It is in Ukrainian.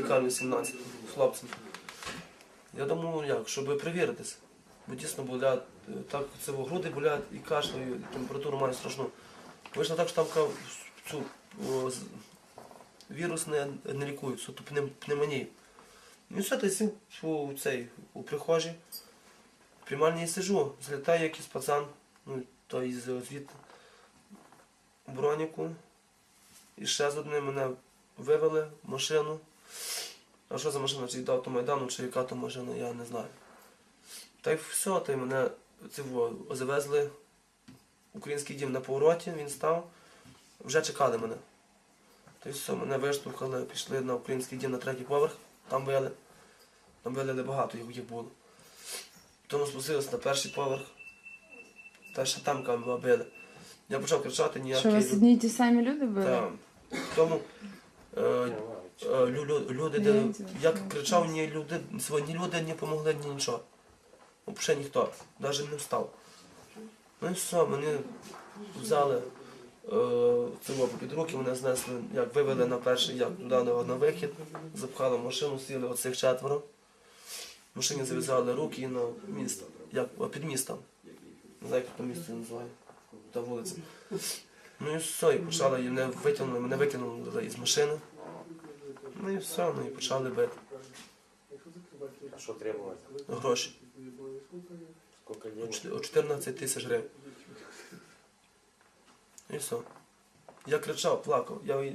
лікарні 17 з хлопцем. Я думав, як, щоб перевіритися. Бо дійсно болять, е, так це груди болять і кашлю, і температуру маю страшну. Вийшло так, що там цю о, вірус не, не лікують, суто пнем, пневмонію. Ну все, я сів у, цей, у прихожій. В приймальні сижу, злітає якийсь пацан, ну, той звідти, броніку. І ще з одним мене вивели в машину. А що за машина? Чи до автомайдану, чи яка то машина, я не знаю. Та й все, та й мене цього, завезли в український дім на повороті, він став. Вже чекали мене. Та й все, мене виштовхали, пішли на український дім на третій поверх, там били. Там били багато їх, було. Тому спустилися на перший поверх. Та ще там камера били. Я почав кричати, ніякі. Що вас одні й ті самі люди були? Так. Тому е, люди, де, як кричав, ні люди, ні люди не помогли, ні нічого. Взагалі ніхто, навіть не встав. Ну і все, мене взяли е, цього під руки, мене знесли, як вивели на перший, як туди на, вихід, запхали машину, сіли оцих четверо. В машині зав'язали руки на місто, як під містом. Не знаю, як то місце називає, та вулиця. Ну і все, і почали, і мене витягнули, мене викинули із машини. Ну і все, ну і почали бити А що требувати? гроші. Скільки О денег? о 14 тисяч гривень. І все. Я кричав, плакав. Я,